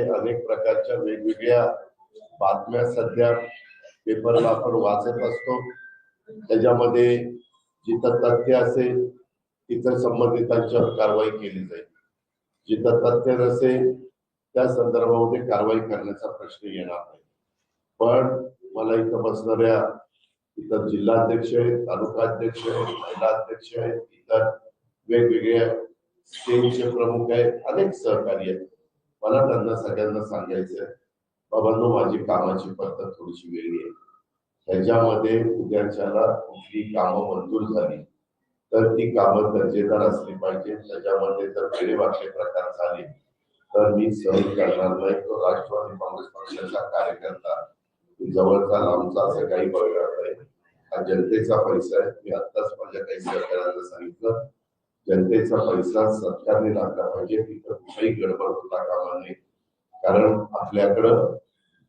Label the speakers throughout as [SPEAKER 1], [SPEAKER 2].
[SPEAKER 1] मध्ये अनेक प्रकारच्या वेगवेगळ्या बातम्या सध्या पेपरला आपण वाचत असतो. त्याच्यामध्ये जिथं तथ्य असेल तिथं संबंधितांच्यावर कारवाई केली जाईल. जिथं तथ्य नसेल त्या संदर्भामध्ये कारवाई करण्याचा प्रश्न येणार नाही. पण मला इथं बसणाऱ्या इतर जिल्हाध्यक्ष आहेत तालुकाध्यक्ष आहेत महिला अध्यक्ष आहेत इतर वेगवेगळ्या स्टेजचे प्रमुख आहेत अनेक सहकारी आहेत. मला त्यांना सगळ्यांना सांगायचं आहे बाबांनो माझी कामाची पद्धत थोडीशी वेगळी आहे. त्याच्यामध्ये उद्याच्याला कुठली कामं मंजूर झाली तर ती कामं दर्जेदार असली पाहिजे. त्याच्यामध्ये जर वेळेवाटले प्रकार झाले तर मी सहज करणार नाही. तो राष्ट्रवादी काँग्रेस पक्षाचा कार्यकर्ता जवळचा लांबचा असं काही बघणार नाही हा जनतेचा पैसा आहे. मी आत्ताच माझ्या काही सहकार्यांना सांगितलं जनतेचा पैसा सरकारने लागला पाहिजे तिथं कुठेही गडबड होता कामा नये कारण आपल्याकडं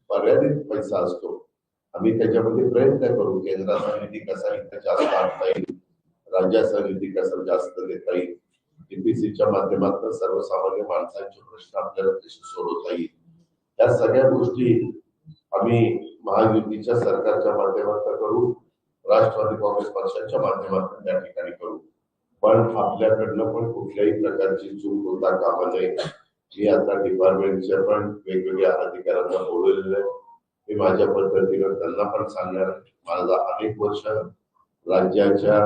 [SPEAKER 1] मर्यादित पैसा असतो. आम्ही त्याच्यामध्ये प्रयत्न करू केंद्राचा निधी कसा इथं जास्त आणता येईल राज्याचा निधी कसा जास्त देता येईल. एपीसीच्या माध्यमातून सर्वसामान्य माणसांचे प्रश्न आपल्याला कसे सोडवता येईल. या सगळ्या गोष्टी आम्ही महायुतीच्या सरकारच्या माध्यमातून करू राष्ट्रवादी काँग्रेस पक्षाच्या माध्यमातून त्या ठिकाणी करू. पण आपल्याकडनं पण कुठल्याही प्रकारची चूक होता कामा नये मी आता डिपार्टमेंटच्या पण वेगवेगळ्या अधिकाऱ्यांना बोलवलेलं आहे. मी माझ्या पद्धतीनं त्यांना पण सांगणार माझा अनेक वर्ष राज्याच्या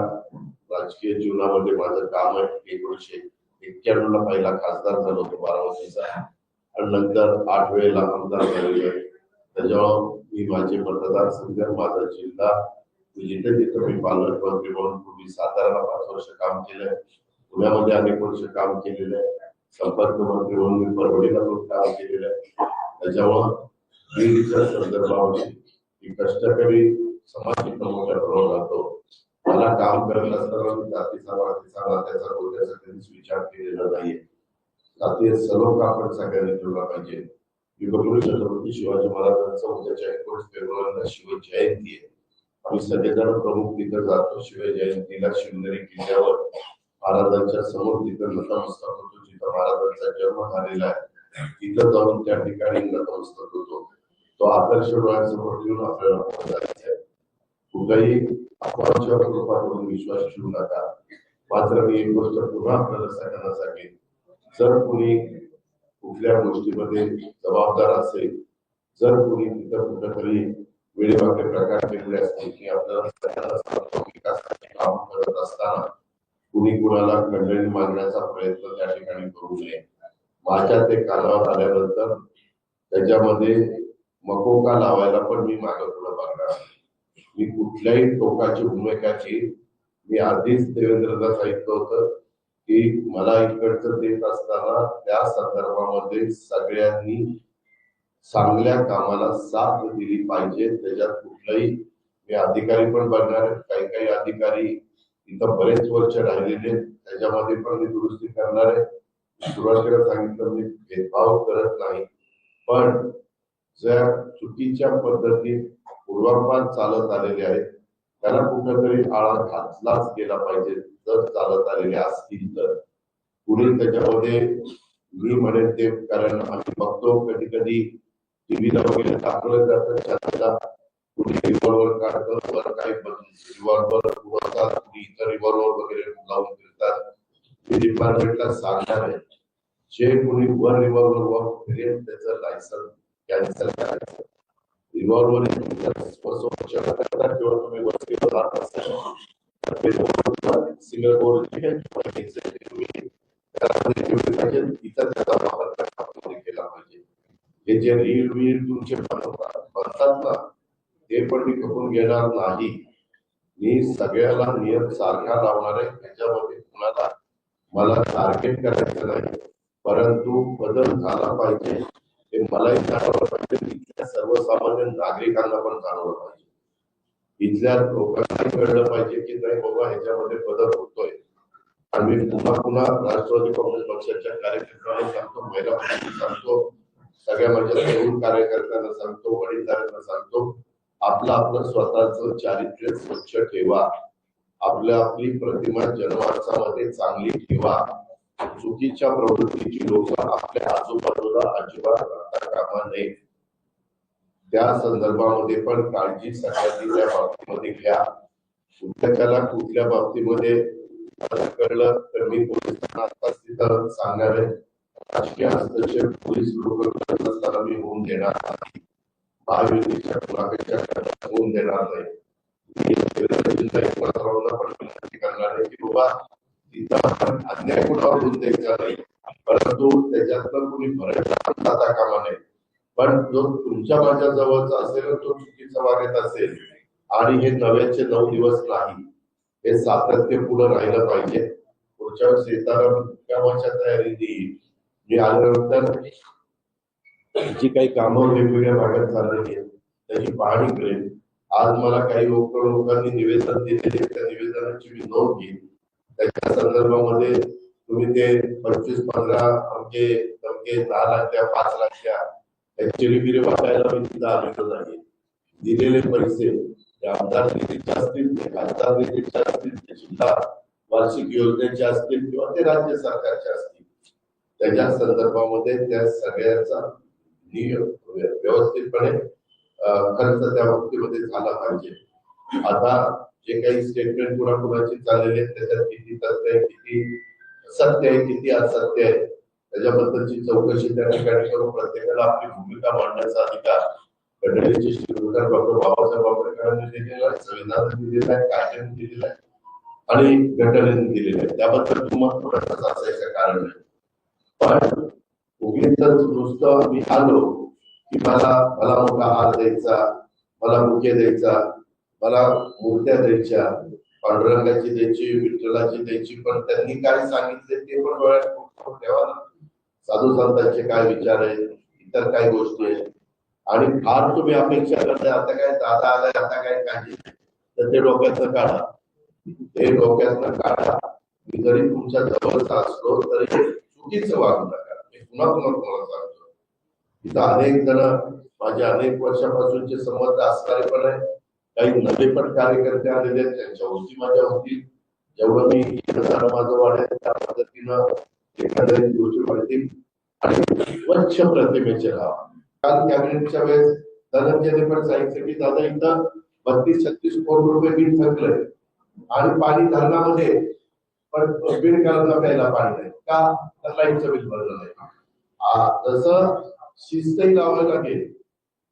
[SPEAKER 1] राजकीय जीवनामध्ये माझं काम आहे. एकोणीशे एक्क्याण्णव ला पहिला खासदार झालो होतो बारामतीचा. आणि नंतर आठ वेळेला आमदार झालेलो आहे. त्याच्यामुळे मी माझे मतदारसंघ माझा जिल्हा म्हणजे जिथे जिथे मी पालकमंत्री म्हणून पूर्वी साताराला पाच वर्ष काम केलंय. पुण्यामध्ये अनेक वर्ष काम केलेलं आहे. संपर्क मंत्री म्हणून मी परभणीला पण काम केलेलं आहे. त्याच्यामुळं बीडच्या संदर्भामध्ये ही कष्टकरी समाज इथं मोठ्या प्रमाणात राहतो मला काम करत असताना मी जातीचा वातीचा नात्याचा कोणत्याचा कधीच विचार केलेला नाहीये. जातीय सलोखा आपण सगळ्यांनी ठेवला पाहिजे. मी युगपुरुष छत्रपती शिवाजी महाराजांचा उद्याच्या एकोणीस फेब्रुवारीला शिवजयंती आहे. आम्ही सगळेजण प्रमुख तिथं जातो शिव जयंतीला शिवनेरी किल्ल्यावर महाराजांच्या समोर तिथं नतमस्तक होतो जिथं महाराजांचा जन्म झालेला आहे. तिथं जाऊन त्या ठिकाणी नतमस्तक होतो. तो आदर्श डोळ्यांसमोर ठेवून आपल्याला जायचं आहे. कुठेही अफवांच्या रूपातून विश्वास ठेवू नका. मात्र मी एक गोष्ट पुन्हा आपल्याला सगळ्यांना सांगेन. जर कुणी कुठल्या गोष्टीमध्ये जबाबदार असेल जर कुणी तिथं कुठेतरी वेळेवाटे प्रकार केलेले असतील की आपल्याला विकासाचे काम करत असताना कुणी कुणाला खंडणी मागण्याचा प्रयत्न त्या ठिकाणी करू नये. माझ्या ते कानावर आल्यानंतर त्याच्यामध्ये मकोका लावायला पण मी मागं पुढे बघणार मी कुठल्याही टोकाची भूमिकाची मी आधीच देवेंद्रदा सांगितलं होतं की मला इकडचं देत असताना त्या संदर्भामध्ये सगळ्यांनी चांगल्या कामाला साथ दिली पाहिजे. त्याच्यात कुठलाही मी अधिकारी पण बघणार काही काही अधिकारी इथं बरेच वर्ष राहिलेले आहेत. त्याच्यामध्ये पण मी दुरुस्ती करणार आहे. सुरुवातीला सांगितलं मी भेदभाव करत नाही. पण ज्या चुकीच्या पद्धतीत पूर्वापार चालत आलेले आहेत त्याला कुठेतरी आळा घातलाच गेला पाहिजे. जर चालत आलेले असतील तर. पुढे त्याच्यामध्ये मी म्हणेन ते कारण आम्ही बघतो कधी कधी टीव्हीला वगैरे दाखवलं जातं चर्चा कुणी रिव्हॉल्वर काढतं वर काही रिव्हॉल्वर उडवतात कुणी इतर रिव्हॉल्वर वगैरे लावून फिरतात मी डिपार्टमेंटला सांगणार आहे जे कुणी वर रिव्हॉल्वर वर फिरेल त्याचं लायसन कॅन्सल करायचं. रिव्हॉल्वर किंवा तुम्ही वरती राहत असाल सिंगल बोर्ड तुम्ही त्यामध्ये पाहिजे इतर त्याचा वापर करण्यामध्ये केला पाहिजे. हे जे रील वील तुमचे बनतात ना ते पण मी खपून घेणार नाही. मी सगळ्याला नियम सारखा लावणार आहे त्याच्यामध्ये कुणाला मला टार्गेट करायचं नाही. परंतु बदल झाला पाहिजे. हे मलाही जाणवलं पाहिजे. इथल्या सर्वसामान्य नागरिकांना पण जाणवलं पाहिजे. इथल्या लोकांना कळलं पाहिजे की नाही बाबा ह्याच्यामध्ये बदल होतोय. आणि मी पुन्हा पुन्हा राष्ट्रवादी काँग्रेस पक्षाच्या कार्यकर्त्यांना सांगतो महिला सांगतो सगळ्या माझ्या तरुण कार्यकर्त्यांना सांगतो वडीलधाऱ्यांना सांगतो आपलं आपलं स्वतःच चारित्र्य स्वच्छ ठेवा. आपल्या आपली प्रतिमा जनमानसामध्ये चांगली ठेवा. चुकीच्या प्रवृत्तीची लोक आपल्या आजूबाजूला अजिबात राहतात कामा नये. त्या संदर्भामध्ये पण काळजी सगळ्यांनी त्या बाबतीमध्ये घ्या. उद्योगाला कुठल्या बाबतीमध्ये कळलं तर मी पोलिसांना आताच तिथं सांगणार आहे. राजकीय हस्तक्षेप पोलीस लोक मी होऊन देणार नाही. महायुतीच्या मुलाखतीच्या होऊन देणार नाही. पण करणार आहे की बाबा आपण अन्याय कुणावर होऊन द्यायचा नाही. परंतु त्याच्यातनं कुणी जाता कामा नये पण जो तुमच्या माझ्या जवळचा असेल तो चुकीचा वागत असेल. आणि हे नव्याचे नऊ दिवस नाही. हे सातत्य पुढे राहिलं पाहिजे. पुढच्या वेळेस येताना तयारी देईल मी आल्यानंतर जी काही कामं वेगवेगळ्या भागात चाललेली आहेत त्याची पाहणी करेन. आज मला काही लोक लोकांनी निवेदन दिलेले त्या निवेदनाची मी नोंद घेईन. त्याच्या संदर्भामध्ये तुम्ही ते पंचवीस पंधरा अंके अंके दहा लाख द्या पाच लाख द्या ऍक्च्युली बिरे वाटायला मी तिथं आलेलो नाही. दिलेले पैसे आमदार निधीचे असतील ते खासदार निधीचे असतील ते जिल्हा वार्षिक योजनेचे असतील किंवा ते राज्य सरकारचे असतील. त्याच्या संदर्भामध्ये त्या सगळ्याचा नियम व्यवस्थितपणे खर्च त्या बाबतीमध्ये झाला पाहिजे. आता जे काही स्टेटमेंट कुणाकुणाची चाललेले आहेत त्याच्यात किती तथ्य आहे किती सत्य आहे किती असत्य आहे त्याच्याबद्दलची चौकशी त्या ठिकाणी करून प्रत्येकाला आपली भूमिका मांडण्याचा अधिकार घटनेचे शिरोडकर डॉक्टर बाबासाहेब आंबेडकरांनी दिलेला आहे संविधानाने दिलेला आहे कायद्याने दिलेला आहे आणि घटनेने दिलेला आहे. त्याबद्दल तुम्हाला थोडंसं असायचं कारण आहे. पण उगीच नुसतं मी आलो की मला मला मोठा हार द्यायचा मला मुके द्यायचा मला मूर्त्या द्यायच्या पांडुरंगाची द्यायची विठ्ठलाची द्यायची पण त्यांनी काय सांगितले ते पण डोळ्यात ठेवा ना. साधू संतांचे काय विचार आहेत इतर काय गोष्टी आहेत? आणि फार तुम्ही अपेक्षा करताय आता काय दादा आलाय आता काय काळजी तर ते डोक्यातनं काढा. ते डोक्यातनं काढा. मी जरी तुमच्या जवळचा असलो तरी चुकीचं वागू नका. मी पुन्हा पुन्हा तुम्हाला सांगतो. इथं अनेक जण माझे अनेक वर्षापासूनचे संबंध असणारे पण आहे काही नवे पण कार्यकर्ते आलेले आहेत. त्यांच्या गोष्टी माझ्या होतील जेवढं मी इथं माझं वाढेल त्या पद्धतीनं एखाद्या गोष्टी वाढतील आणि स्वच्छ प्रतिमेचे राहा काल कॅबिनेटच्या वेळेस धनंजयने पण सांगितलं की दादा इथं बत्तीस छत्तीस कोटी रुपये बिल थकलंय. आणि पाणी धरणामध्ये पण बिल करायला प्यायला पाणी का? तर लाईटचं बिल भरलं नाही. आ, तसं शिस्तही लावावं लागेल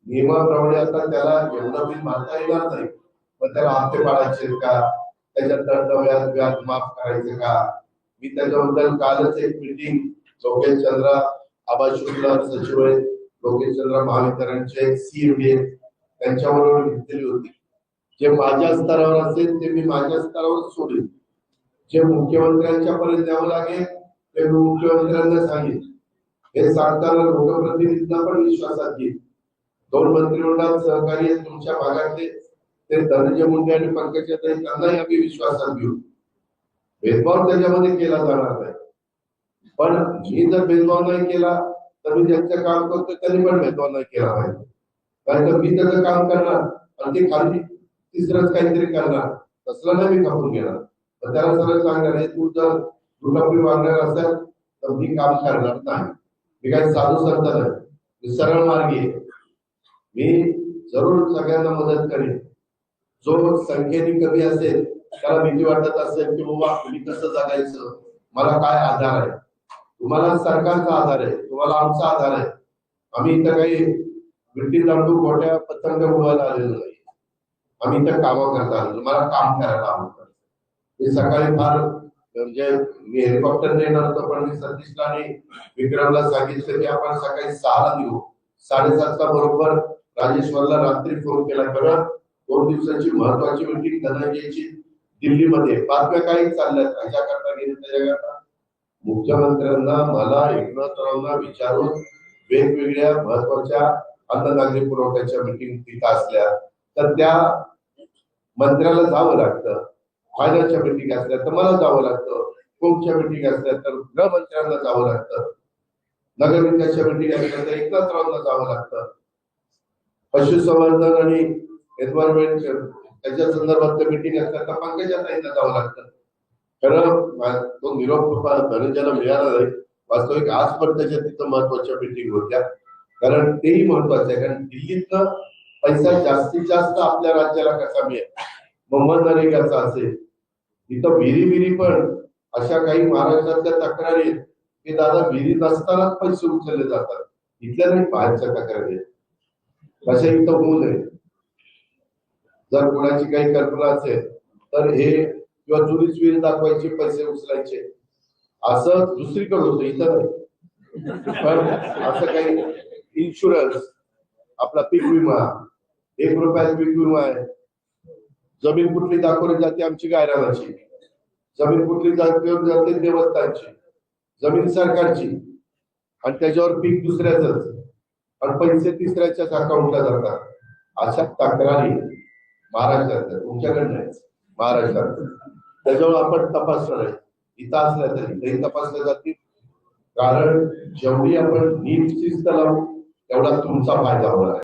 [SPEAKER 1] नियमाप्रमाणे आता त्याला एवढं बिल मानता येणार नाही. पण त्याला हप्ते पाडायचे का? त्याच्यात दंड व्याज व्याज माफ करायचे का? मी त्याच्याबद्दल कालच एक मिटिंग लोकेश चंद्र आबा शुक्ला सचिव आहेत लोकेश चंद्र महावितरणचे सीएमडी त्यांच्याबरोबर घेतलेली होती. जे माझ्या स्तरावर असेल ते मी माझ्या स्तरावर सोडेल जे मुख्यमंत्र्यांच्या पर्यंत द्यावं लागेल ते मुख्यमंत्र्यांना सांगेल. हे सांगताना लोकप्रतिनिधींना पण विश्वासात घेईल. दोन मंत्रिमंडळात सहकारी आहेत तुमच्या भागातले ते धनंजय मुंडे आणि पंकज ताई त्यांनाही आम्ही विश्वासात घेऊ. भेदभाव त्याच्यामध्ये केला जाणार नाही. पण मी जर भेदभाव नाही केला तर मी ज्यांचं काम करतो त्यांनी पण भेदभाव नाही केला पाहिजे. कारण मी त्याचं काम करणार आणि ते खाली तिसरंच काहीतरी करणार तसलं नाही मी कापून घेणार. तर त्याला सरळ सांगणार आहे तू जर दुर्लभी मागणार असेल तर मी काम करणार नाही. मी काय साधू संत नाही. मी सरळ मार्गी आहे. मी जरूर सगळ्यांना मदत करेन. जो संख्येने कमी असेल त्याला भीती वाटत असेल की बाबा मी कसं जगायचं? मला काय आधार आहे? तुम्हाला सरकारचा आधार आहे. तुम्हाला आमचा आधार आहे. आम्ही इथं काही ब्रिटिश दांडू कोट्या पतंग उडवायला आलेलो नाही. आम्ही इथं कामं करता आलेलो. मला काम करायला आवडतं. मी सकाळी फार म्हणजे मी हेलिकॉप्टर येणार होतो पण मी सतीशला आणि विक्रमला सांगितलं की आपण सकाळी सहाला निघू साडेसातला बरोबर राजेश्वरला रात्री फोन केला. बरं दोन दिवसाची महत्वाची मीटिंग धनंजयची दिल्लीमध्ये. बातम्या काही चालल्या कशा करता गेली त्याच्याकरता. मुख्यमंत्र्यांना मला एकनाथरावांना विचारून वेगवेगळ्या महत्त्वाच्या अन्न नागरी पुरवठ्याच्या मीटिंग तिथं असल्या तर त्या मंत्र्याला जावं लागतं. फायनान्सच्या मीटिंग असल्या तर मला जावं लागतं. कोर्टच्या मीटिंग असल्या तर गृहमंत्र्यांना जावं लागतं. नगरविकासच्या मीटिंग असल्या तर एकनाथरावांना जावं लागतं. पशुसंवर्धन आणि एन्व्हायरमेंट त्याच्या संदर्भात मीटिंग असल्या तर पंकजा जावं लागतं. खरं तो निरोप धनंजयला मिळाला नाही वास्तविक आजपर्यंत त्याच्या तिथं महत्त्वाच्या मीटिंग होत्या. कारण तेही महत्वाचं आहे. कारण दिल्लीतनं पैसा जास्तीत जास्त आपल्या राज्याला कसा मिळेल? मग मनरेगाचा असेल? इथं विहिरी विहिरी पण अशा काही महाराष्ट्रातल्या तक्रारी आहेत. की दादा विहिरी नसतानाच पैसे उचलले जातात. इथल्या नाही बाहेरच्या तक्रारी आहेत. तशा इथं होऊ नये जर कोणाची काही कल्पना असेल तर हे किंवा जुनीच विहीर दाखवायचे पैसे उचलायचे असं दुसरीकडे होतं इथं नाही. पण असं काही इन्शुरन्स आपला पीक विमा एक रुपयाचा पीक विमा आहे. जमीन कुठली दाखवली जाते आमची गायरानाची. जमीन कुठली दाखवली जाते देवस्थानची. जमीन सरकारची. आणि त्याच्यावर पीक दुसऱ्याच. आणि पैसे तिसऱ्याच्याच अकाउंटला जातात. अशा तक्रारी महाराष्ट्रात तुमच्याकडनं तुमच्याकडे नाही महाराष्ट्रात त्याच्यावर आपण तपासणार आहे. इथं असल्या तरी तेही तपासल्या जातील. कारण जेवढी आपण नीट शिस्त लावू तेवढा तुमचा फायदा होणार आहे.